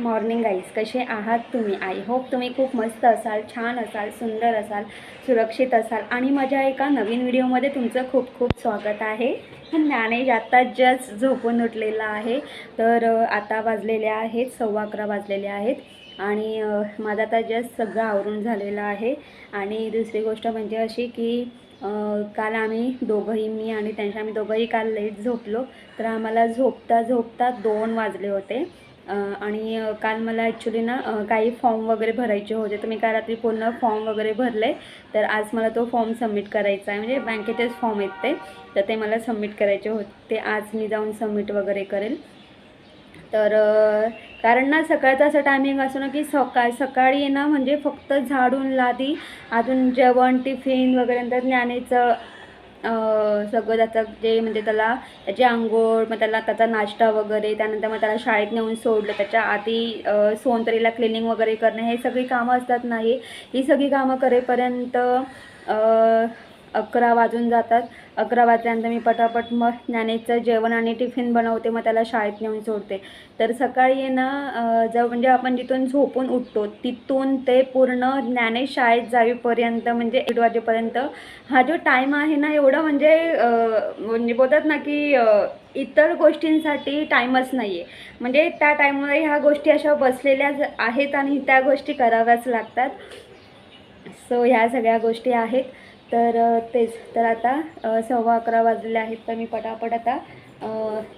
Morning guys कसे आहात तुम्ही? आय होप तुम्ही खूप मस्त असाल छान असाल सुंदर असाल सुरक्षित असाल. आणि माझ्या एका नवीन व्हिडिओमध्ये तुमचं खूप खूप स्वागत आहे. ज्ञानेश आत्ता जस्ट झोपून उठलेला आहे. तर आता वाजलेले आहेत सव्वा अकरा वाजलेले आहेत. आणि माझा माझं आता जस्ट सगळं आवरून झालेलं आहे. आणि दुसरी गोष्ट म्हणजे अशी की काल आम्ही दोघंही मी आणि त्यांच्या आम्ही दोघंही काल लेट झोपलो. तर आम्हाला झोपता झोपता दोन वाजले होते. आणि काल मला ॲक्च्युली ना काही फॉर्म वगैरे भरायचे होते तर मी काल रात्री पूर्ण फॉर्म वगैरे भरले तर आज मला तो फॉर्म सबमिट करायचा आहे. म्हणजे बँकेचेच फॉर्म आहेत ते तर ते मला सबमिट करायचे होते. ते आज मी जाऊन सबमिट वगैरे करेल. तर कारण ना सकाळचा असं टायमिंग असो ना की सकाळ सकाळी ना म्हणजे फक्त झाडून लादी अजून जेवण टिफिन वगैरे नंतर ज्ञानेचं सगळं त्याचं जे म्हणजे त्याला त्याची आंघोळ मग त्याला त्याचा नाश्ता वगैरे त्यानंतर मग त्याला शाळेत नेऊन सोडलं त्याच्या आधी सोनतरीला क्लिनिंग वगैरे करणं हे सगळी कामं असतात नाही ही? सगळी कामं करेपर्यंत अकरा वाजून जातात. अकरा वाजल्यानंतर मी पटापट मग ज्ञानेचं जेवण आणि टिफिन बनवते मग त्याला शाळेत नेऊन सोडते. तर सकाळी आहे ना जर म्हणजे आपण जिथून झोपून उठतो तिथून ते पूर्ण ज्ञानेश शाळेत जावीपर्यंत म्हणजे एक वाजेपर्यंत हा जो टाईम आहे ना एवढा म्हणजे म्हणजे बोलतात ना की इतर गोष्टींसाठी टाईमच नाही आहे म्हणजे त्या टाईममध्ये ह्या गोष्टी अशा बसलेल्या आहेत आणि त्या गोष्टी कराव्याच लागतात. सो ह्या सगळ्या गोष्टी आहेत. तर तेच. तर आता सव्वा अकरा वाजलेले आहेत तर मी पटापट आता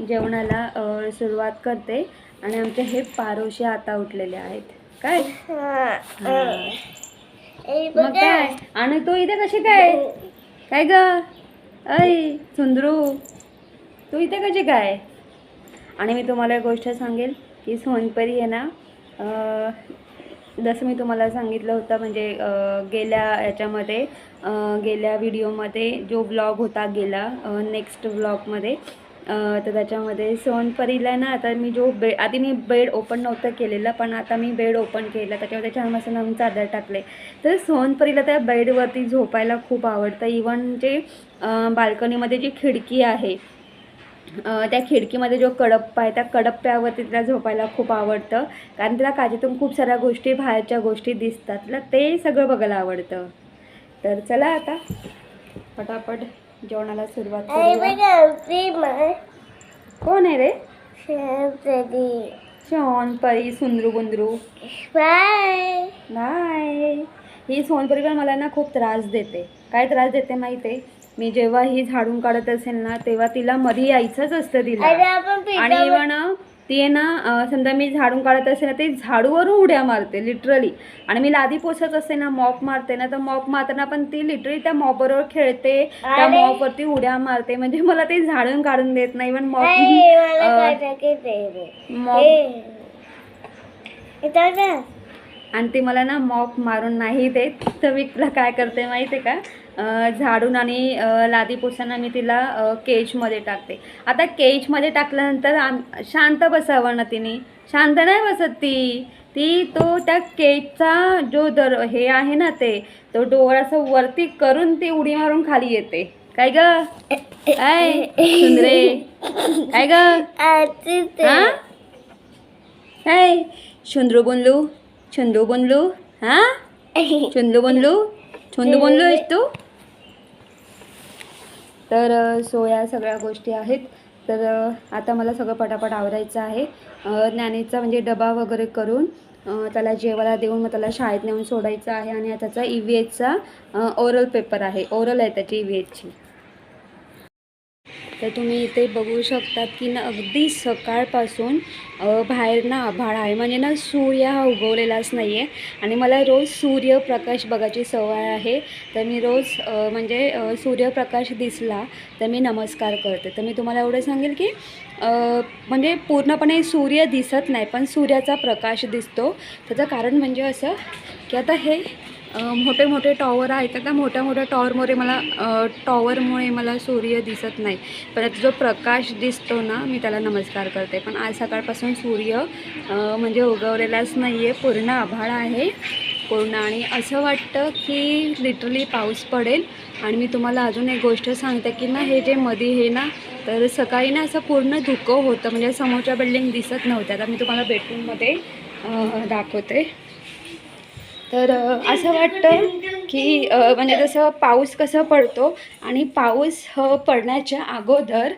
जेवणाला सुरुवात करते. आणि आमचे हे पारोशे आता उठलेले आहेत. काय. मग काय? आणि तू इथे कशी काय? काय ग? ऐ सुंदरू. तू इथे कशी काय? आणि मी तुम्हाला एक गोष्ट सांगेल की सोनपरी आहे ना जसं मी तुम्हाला सांगितलं होतं म्हणजे गेल्या याच्यामध्ये गेल्या व्हिडिओमध्ये जो ब्लॉग होता गेला नेक्स्ट ब्लॉगमध्ये तर त्याच्यामध्ये सोनपरीला ना आता मी जो बे आधी मी बेड ओपन नव्हतं केलेलं पण आता मी बेड ओपन केलं त्याच्यामध्ये छान मस्त नवीन चादर टाकले. तर सोनपरीला त्या बेडवरती झोपायला खूप आवडतं. इवन जे बाल्कनीमध्ये जी खिडकी आहे त्या खिडकीमध्ये जो कडप्पा आहे त्या कडप्प्यावरती तिला झोपायला खूप आवडतं. कारण तिला काचेतून खूप साऱ्या गोष्टी बाहेरच्या गोष्टी दिसतात. तिला ते सगळं बघायला आवडतं. तर चला आता पटापट जेवणाला सुरुवात कोण आहे रे? सोनपरी सुंदरू बुंदरू. नाही ही सोनपरी पण मला ना खूप त्रास देते. काय त्रास देते माहिती आहे? मी जेव्हा ही झाडून काढत असेल ना तेव्हा तिला मध्ये यायचंच असतं तिला. आणि इव्हन ती आहे ना समजा मी झाडून काढत असेल ना ती झाडूवरून उड्या मारते लिटरली आणि मी लादी पोसत असते ना मॉप मारते ना तर मॉप मारताना पण ती लिटरली त्या मॉप बरोबर खेळते त्या. मॉपवरती उड्या मारते. म्हणजे मला ते झाडून काढून देत नाही पण मॉप मॉप आणि ती मला ना मॉप मारून नाही देत. तर मी तिला काय करते माहिती आहे का झाडून आणि लादी पुसताना मी तिला केजमध्ये टाकते. आता केजमध्ये टाकल्यानंतर आम शांत बसावं ना तिने. शांत नाही बसत ती. ती तो त्या केजचा जो दर हे आहे ना ते तो डोळा असं वरती करून ती उडी मारून खाली येते. काय ग? काय? सुंदरे? काय ग? हा? काय? शुंद्रू बोनलू छंदो बोनलू हां? चुंदू बनलू? चुंदू बनलो आहेस तू? तर सो या सगळ्या गोष्टी आहेत. तर आता मला सगळं पटापट आवरायचं आहे. ज्ञानेचा म्हणजे डबा वगैरे करून त्याला जेवायला देऊन मग त्याला शाळेत नेऊन सोडायचं आहे. आणि त्याचा ई व्ही एचचा ओरल पेपर आहे. ओरल आहे त्याची ई व्ही एचची तर तुम्ही इथे बघू शकतात की ना अगदी सकाळपासून बाहेर ना आभाळ आहे. म्हणजे ना सूर्य हा उगवलेलाच नाही आहे आणि मला रोज सूर्यप्रकाश बघायची सवय आहे. तर मी रोज म्हणजे सूर्यप्रकाश दिसला तर मी नमस्कार करते. तर मी तुम्हाला एवढं सांगेल की म्हणजे पूर्णपणे सूर्य दिसत नाही पण सूर्याचा प्रकाश दिसतो. त्याचं कारण म्हणजे असं की आता हे मोठे मोठे टॉवर आहेत. तर त्या मोठ्या मोठ्या टॉवरमुळे मला टॉवरमुळे मला सूर्य दिसत नाही. पण जो प्रकाश दिसतो ना मी त्याला नमस्कार करते. पण आज सकाळपासून सूर्य म्हणजे उगवलेलाच नाही आहे पूर्ण आभाळ आहे. पूर्ण आणि असं वाटतं की लिटरली पाऊस पडेल. आणि मी तुम्हाला अजून एक गोष्ट सांगते की ना हे जे मध्ये हे ना तर सकाळी ना असं पूर्ण धुकं होतं. म्हणजे समोरच्या बिल्डिंग दिसत नव्हत्या. आता मी तुम्हाला बेडरूममध्ये दाखवते. तर असं वाटतं की म्हणजे जसं पाऊस कसं पडतो आणि पाऊस पडण्याच्या अगोदर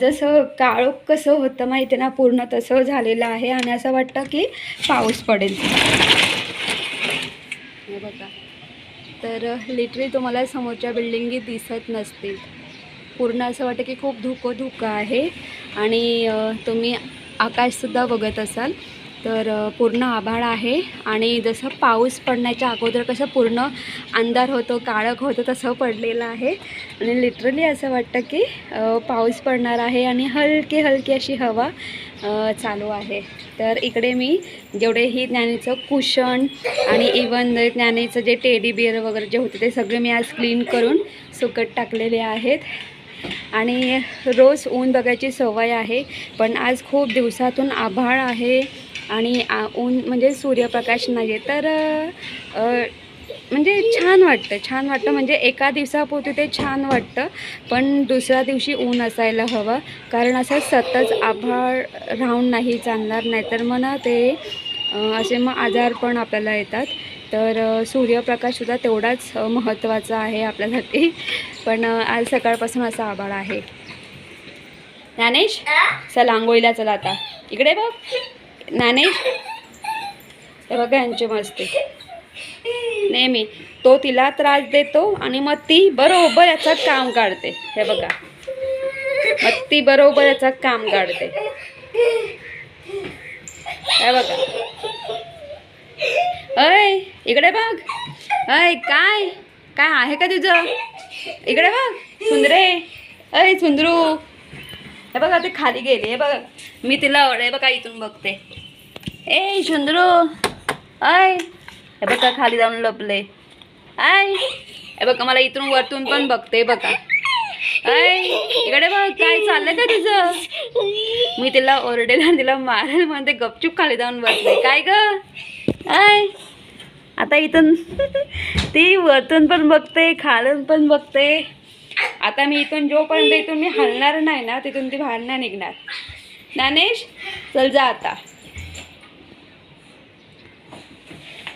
जसं काळोख कसं होतं माहिती आहे ना पूर्ण तसं झालेलं आहे आणि असं वाटतं की पाऊस पडेल. बघा. तर लिटरी तुम्हाला समोरच्या बिल्डिंगी दिसत नसतील. पूर्ण असं वाटतं की खूप धुकं धुकं आहे आणि तुम्ही आकाशसुद्धा बघत असाल. तर पूर्ण आभाळ आहे. आणि जसं पाऊस पडण्याच्या अगोदर कसं पूर्ण अंधार होतो काळख होतं तसं पडलेलं आहे. आणि लिटरली असं वाटतं की पाऊस पडणार आहे आणि हलकी हलकी अशी हवा चालू आहे. तर इकडे मी जेवढेही ज्ञानीचं कुशन आणि इवन ज्ञानीचं जे टेडी बिअर वगैरे जे होते ते सगळे मी आज क्लीन करून सुकट टाकलेले आहेत. आणि रोज ऊन बघायची सवय आहे पण आज खूप दिवसातून आभाळ आहे. आणि आ ऊन म्हणजे सूर्यप्रकाश नाही आहे तर म्हणजे छान वाटतं छान वाटतं. म्हणजे एका दिवसापोती ते छान वाटतं पण दुसऱ्या दिवशी ऊन असायला हवं. कारण असं सतत आभाळ राहून नाही चालणार नाही तर मग ना ते असे मग आजार पण आपल्याला येतात. तर सूर्यप्रकाशसुद्धा तेवढाच महत्त्वाचा आहे आपल्यासाठी. पण आज सकाळपासून असा आभाळ आहे. ज्ञानेश चला आंघोळीला चला आता. इकडे बघ. नाणे हे बघा यांची मस्ती. नेहमी. तो तिला त्रास देतो आणि मग ती बरोबर याचं काम काढते. हे बघा. मग ती बरोबर याचं काम काढते. हे बघा. अय इकडे बघ. अय काय? काय आहे का तुझं? इकडे बघ. सुंदरे. अय सुंदरू. हे बघा ते खाली गेली. हे बघा मी तिला हे बघा इथून बघते. ए सुंदरू अय हे बघा खाली जाऊन लपले. आय. हे बघा मला इथून वरतून पण बघते बघा. अय इकडे बघ काय चाललंय का तुझं? मी तिला ओरडेल आणि तिला मारेल म्हणते गपचूप खाली जाऊन बसले. काय ग? आय. आता इथून ती वरतून पण बघते खालून पण बघते. आता मी इथून जोपर्यंत इथून मी हलणार नाही ना तिथून ती बाहेर नाही निघणार. ज्ञानेश चल जा आता.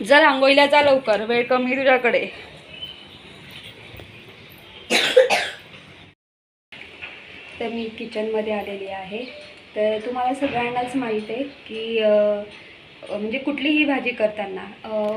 जर आंघोळीला जा लवकर वेळ कमी तुझ्याकडे. तर मी किचनमध्ये आलेली आहे. तर तुम्हाला सगळ्यांनाच माहीत आहे की अ, म्हणजे कुठलीही भाजी करताना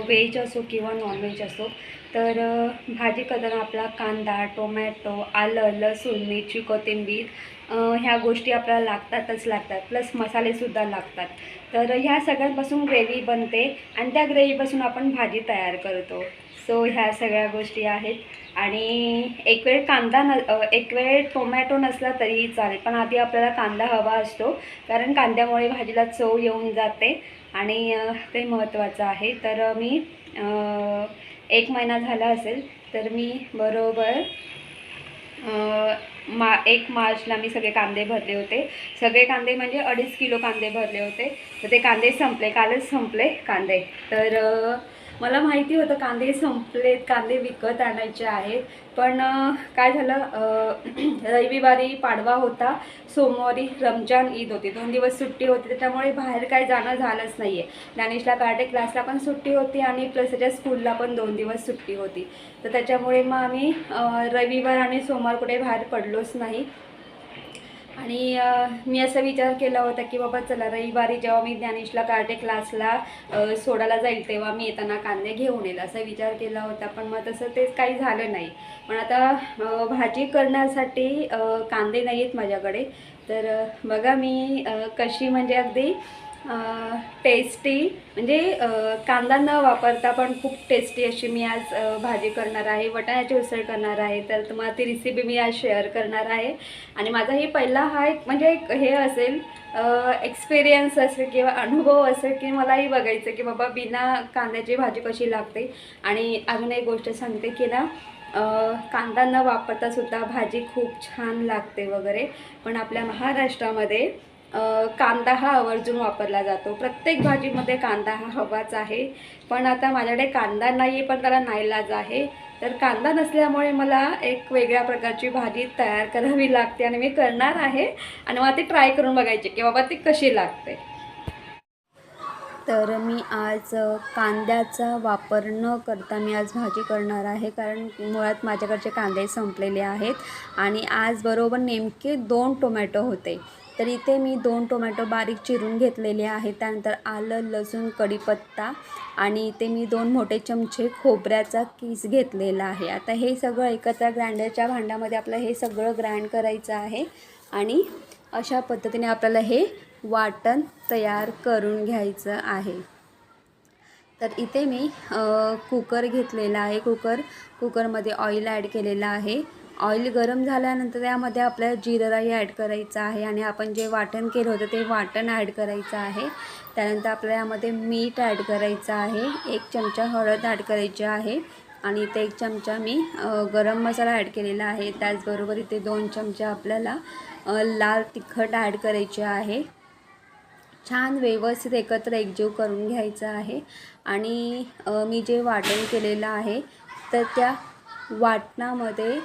व्हेज असो किंवा नॉनव्हेज असो तर भाजी करताना आपला कांदा टोमॅटो आलं लसूण मिरची कोथिंबीर ह्या गोष्टी आपल्याला लागतातच लागतात प्लस मसालेसुद्धा लागतात. तर ह्या सगळ्यांपासून ग्रेव्ही बनते आणि त्या ग्रेव्हीपासून आपण भाजी तयार करतो. सो ह्या सगळ्या गोष्टी आहेत. आणि एक वेळ कांदा न एक वेळ टोमॅटो नसला तरीही चालेल पण आधी आपल्याला कांदा हवा असतो. कारण कांद्यामुळे भाजीला चव येऊन जाते आणि ते महत्त्वाचं आहे. तर मी एक महिना झाला असेल तर मी बरोबर मा एक मार्चला मी सगळे कांदे भरले होते. सगळे कांदे म्हणजे अडीच किलो कांदे भरले होते. तर ते कांदे संपले. कालच संपले कांदे. तर मला माहिती होतं कांदे संपलेत कांदे विकत आणायचे आहेत. पण काय झालं रविवारी पाडवा होता. सोमवारी रमजान ईद होती. दोन दिवस सुट्टी होती त्याच्यामुळे बाहेर काय जाणं झालंच नाही आहे ज्ञानेशला कार्टे क्लासला पण सुट्टी होती आणि प्लस त्याच्या स्कूलला पण दोन दिवस सुट्टी होती. तर त्याच्यामुळे मग आम्ही रविवार आणि सोमवार कुठे बाहेर पडलोच नाही. आणि मी असा विचार केला होता की बाबा चला रविवारी जेव्हा मी ज्ञानेशला कार्टे क्लासला सोडायला जाईल तेव्हा मी येताना कांदे घेऊन येईल असा विचार केला होता. पण मग तसं ते काही झालं नाही. पण आता भाजी करण्यासाठी कांदे नाही आहेत माझ्याकडे. तर बघा मी कशी म्हणजे अगदी टेस्टी म्हणजे कांदा न वापरता पण खूप टेस्टी अशी मी आज भाजी करणार आहे वटाण्याची उसळ करणार आहे. तर तुम्हाला ती रेसिपी मी आज शेअर करणार आहे. आणि माझा ही पहिला हा एक म्हणजे एक हे असेल एक्सपिरियन्स असेल किंवा अनुभव असेल की मलाही बघायचं की बाबा बिना कांद्याची भाजी कशी लागते. आणि अजून एक गोष्ट सांगते की ना कांदा न वापरता सुद्धा भाजी खूप छान लागते वगैरे. पण आपल्या महाराष्ट्रामध्ये कांदा हा आवर्जून वापरला जातो. प्रत्येक भाजीमध्ये कांदा हा हवाच आहे. पण आता माझ्याकडे कांदा नाही आहे पण त्याला नाईलाज आहे. तर कांदा नसल्यामुळे मला एक वेगळ्या प्रकारची भाजी तयार करावी लागते आणि मी करणार आहे. आणि मला ती ट्राय करून बघायची की बाबा ती कशी लागते. तर मी आज कांद्याचा वापर न करता मी आज भाजी करणार आहे. कारण मुळात माझ्याकडचे कांदे संपलेले आहेत. आणि आज बरोबर नेमके दोन टोमॅटो होते. तर इथे मी दोन टोमॅटो बारीक चिरून घेतलेले आहेत. त्यानंतर आलं लसूण कढीपत्ता आणि इथे मी दोन मोठे चमचे खोबऱ्याचा किस घेतलेला आहे. आता हे सगळं एकत्र ग्राइंडरच्या भांड्यामध्ये आपलं हे सगळं ग्राइंड करायचं आहे आणि अशा पद्धतीने आपल्याला हे वाटण तयार करून घ्यायचं आहे. तर इथे मी कुकर घेतलेला आहे. कुकर कुकरमध्ये ऑइल ॲड केलेलं आहे. ऑइल गरम झाल्यानंतर त्यामध्ये आपल्याला जिराही राई ॲड करायचं आहे आणि आपण जे वाटण केलं होतं ते वाटण ॲड करायचं आहे. त्यानंतर आपल्याला यामध्ये मीठ ॲड करायचं आहे. एक चमचा हळद ॲड करायची आहे आणि इथे एक चमचा मी गरम मसाला ॲड केलेला आहे. त्याचबरोबर इथे दोन चमचे आपल्याला लाल तिखट ॲड करायचे आहे. छान व्यवस्थित एकत्र एकजीव करून घ्यायचं आहे. आणि मी जे वाटण केलेलं आहे तर त्या वाटणामध्ये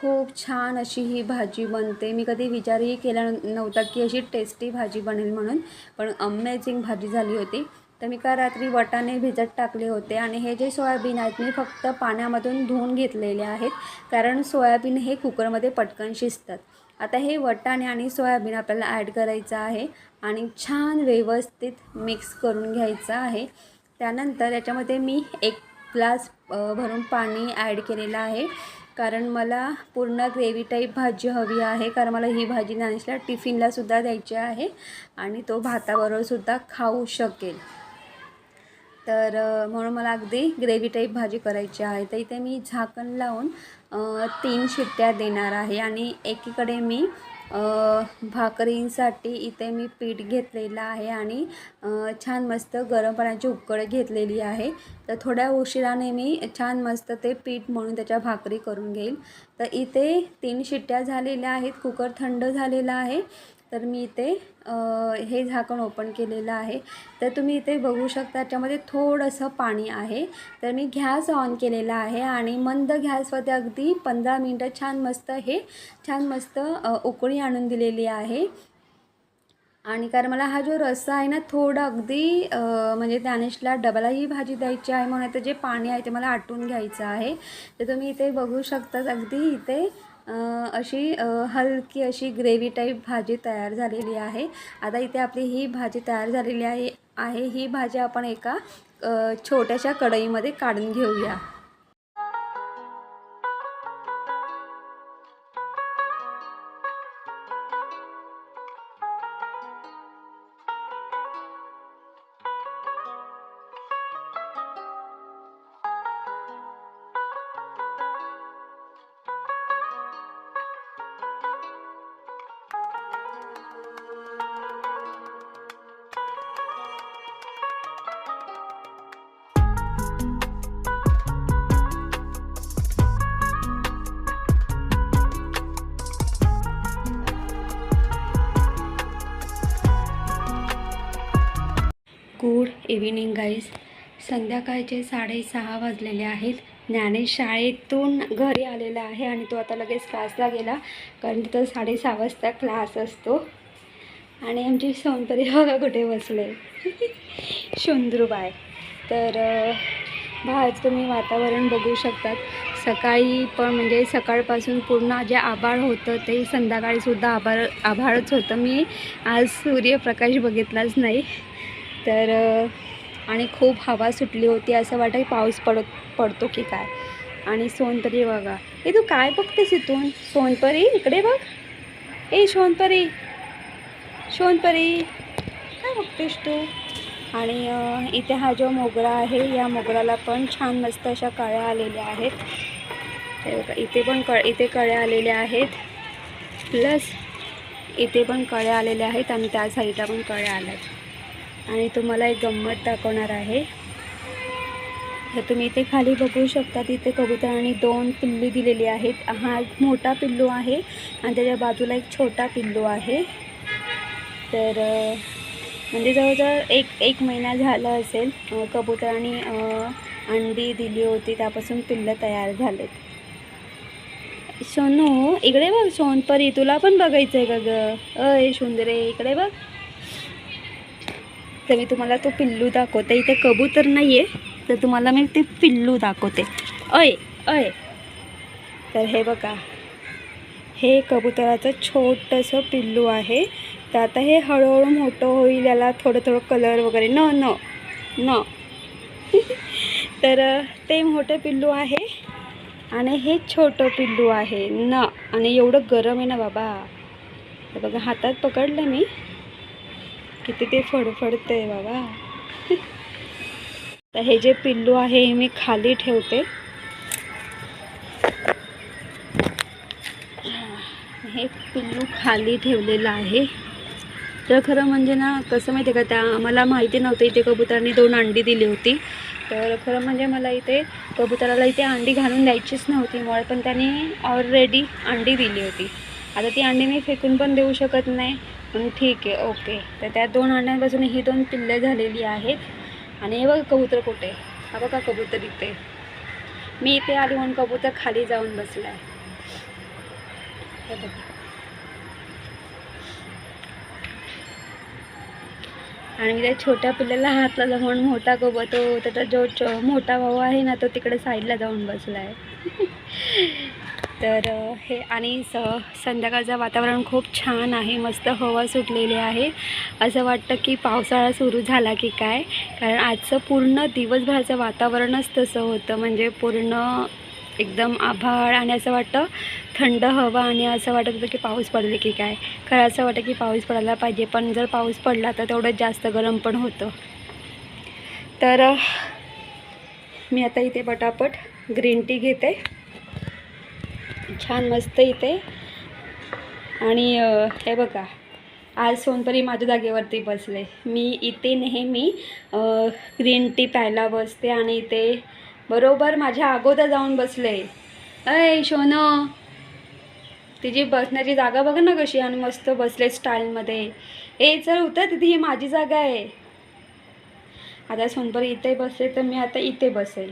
खूप छान अशी ही भाजी बनते. मी कधी विचारही केला नव्हता की अशी टेस्टी भाजी बनेल म्हणून. पण अमेझिंग भाजी झाली होती. तर मी का रात्री वटाणे भिजत टाकले होते आणि हे जे सोयाबीन आहेत मी फक्त पाण्यामधून धुवून घेतलेले आहेत. कारण सोयाबीन हे कुकरमध्ये पटकन शिजतात. आता हे वटाणे आणि सोयाबीन आपल्याला ॲड करायचं आहे आणि छान व्यवस्थित मिक्स करून घ्यायचं आहे. त्यानंतर याच्यामध्ये मी एक ग्लास भरून पाणी ॲड केलेलं आहे. कारण मला पूर्ण ग्रेव्ही टाईप भाजी हवी आहे. कारण मला ही भाजी ज्ञानेशला टिफिनलासुद्धा द्यायची आहे. आणि तो भाताबरोबरसुद्धा खाऊ शकेल. तर म्हणून मला अगदी ग्रेव्ही टाईप भाजी करायची आहे. तर इथे मी झाकण लावून तीन शिट्ट्या देणार आहे. आणि एकीकडे मी भाकरींसाठी इथे मी पीठ घेतलेलं आहे आणि छान मस्त गरम पाण्याची उकड घेतलेली आहे. तर थोड्या उशिराने मी छान मस्त ते पीठ म्हणून त्याच्या भाकरी करून घेईल. तर इथे तीन शिट्ट्या झालेल्या आहेत कुकर थंड झालेला आहे. तर मी इथे हे झाकण ओपन केलेलं आहे. तर तुम्ही इथे बघू शकता त्याच्यामध्ये थोडंसं पाणी आहे. तर मी गॅस ऑन केलेला आहे आणि मंद गॅसवरती अगदी पंधरा मिनटं छान मस्त हे छान मस्त उकळी आणून दिलेली आहे. आणि कारण मला हा जो रस्सा आहे ना थोडा अगदी म्हणजे ज्ञानेशला डबलाही भाजी द्यायची आहे म्हणून आता जे पाणी आहे ते मला आटून घ्यायचं आहे. तर तुम्ही इथे बघू शकता अगदी इथे अशी हलकी अशी ग्रेव्ही टाईप भाजी तयार झालेली आहे. आता इथे आपली ही भाजी तयार झालेली आहे. आहे ही भाजी आपण एका छोट्याशा कढईमध्ये काढून घेऊया. इव्हिनिंग गाईज संध्याकाळचे साडेसहा वाजलेले आहेत. ज्ञानेश शाळेतून घरी आलेला आहे आणि तो आता लगेच क्लासला गेला. कारण तिथं साडेसहा वाजता क्लास असतो. आणि आमची सौंदर्य बघा कुठे बसले? शोंद्रूबाय तर अ, तुम्ही वातावरण बघू शकतात. सकाळी पण म्हणजे सकाळपासून पूर्ण जे आभाळ होतं ते संध्याकाळीसुद्धा आभाळ आभाळच होतं. मी आज सूर्यप्रकाश बघितलाच नाही. तर आणि खूप हवा सुटली होती असं वाटतं की पाऊस पडत पडतो की काय? आणि सोनपरी बघा. ए तू काय बघतेस इथून? सोनपरी इकडे बघ. ए सोनपरी. सोनपरी काय बघतेस तू? आणि इथे हा जो मोगरा आहे या मोगराला पण छान मस्त अशा कळ्या आलेल्या आहेत. हे बघा इथे पण कळ इथे कळ्या आलेल्या आहेत. प्लस इथे पण कळ्या आलेल्या आहेत आणि त्या साईडला पण कळ्या आल्या आहेत. आणि तुम्हाला एक गंमत दाखवणार आहे. तर तुम्ही इथे खाली बघू शकता तिथे कबुतरांनी दोन पिल्लू दिलेली आहेत. हा एक मोठा पिल्लू आहे आणि त्याच्या बाजूला एक छोटा पिल्लू आहे. तर म्हणजे जवळजवळ एक एक महिना झाला असेल कबुतरांनी अंडी दिली होती त्यापासून पिल्लं तयार झालेत. सोनू इकडे बघ सोनपरी तुला पण बघायचं आहे का ग? अय सुंदरे इकडे बघ. तर मी तुम्हाला तो पिल्लू दाखवते. इथे कबूतर नाही आहे तर तुम्हाला मी ते पिल्लू दाखवते. अय अय. तर हे बघा. हे कबुतराचं छोटंसं पिल्लू आहे. तर आता हे हळूहळू मोठं होईल याला थोडं थोडं कलर वगैरे. न न न. तर ते मोठं पिल्लू आहे आणि हे छोटं पिल्लू आहे. न. आणि एवढं गरम आहे ना बाबा. तर बघा हातात पकडलं मी. किती ते फडफडतंय बाबा. तर हे जे पिल्लू आहे हे मी खाली ठेवते. हे पिल्लू खाली ठेवलेलं आहे. तर खरं म्हणजे ना कसं माहिती आहे का त्या मला माहिती नव्हतं इथे कबुतरांनी दोन अंडी दिली होती. तर खरं म्हणजे मला इथे कबुतराला इथे अंडी घालून द्यायचीच नव्हती मुळे पण त्याने ऑलरेडी अंडी दिली होती. आता ती अंडी मी फेकून पण देऊ शकत नाही. ठीक आहे ओके. तर त्या दोन अंड्यांपासून ही दोन पिल्ले झालेली आहेत. आणि हे बघा कबूतर कुठे हा बघा कबूतर इथे. मी इथे आली म्हणून कबूतर खाली जाऊन बसला आहे हे बघा. आणि मी त्या छोट्या पिल्ल्याला हात लावला म्हणून मोठा कबूतर तो त्याचा जो चो मोठा भाऊ आहे ना तो तिकडे साईडला जाऊन बसला आहे तर हे आणि स संध्याकाळचं वातावरण खूप छान आहे मस्त हवा सुटलेली आहे. असं वाटतं की पावसाळा सुरू झाला की काय? कारण आजचं पूर्ण दिवसभराचं वातावरणच तसं होतं. म्हणजे पूर्ण एकदम आभाळ आणि असं वाटतं थंड हवा आणि असं वाटत होतं की पाऊस पडले की काय? खरं असं वाटतं की पाऊस पडायला पाहिजे पण जर पाऊस पडला तर तेवढं जास्त गरम पण होतं. तर मी आता इथे पटापट ग्रीन टी घेते. छान मस्त इथे. आणि हे बघा आज सोनपरी माझ्या जागेवरती बसले. मी इथे नेहमी ग्रीन टी प्यायला बसते आणि इथे बरोबर माझ्या अगोदर जाऊन बसले. अय शोनो तिची बसण्याची जागा बघा ना कशी आणि मस्त बसले स्टाईलमध्ये ए चल उतर तिथे ही माझी जागा आहे. आता सोनपरी इथे बसले तर मी आता इथे बसेल.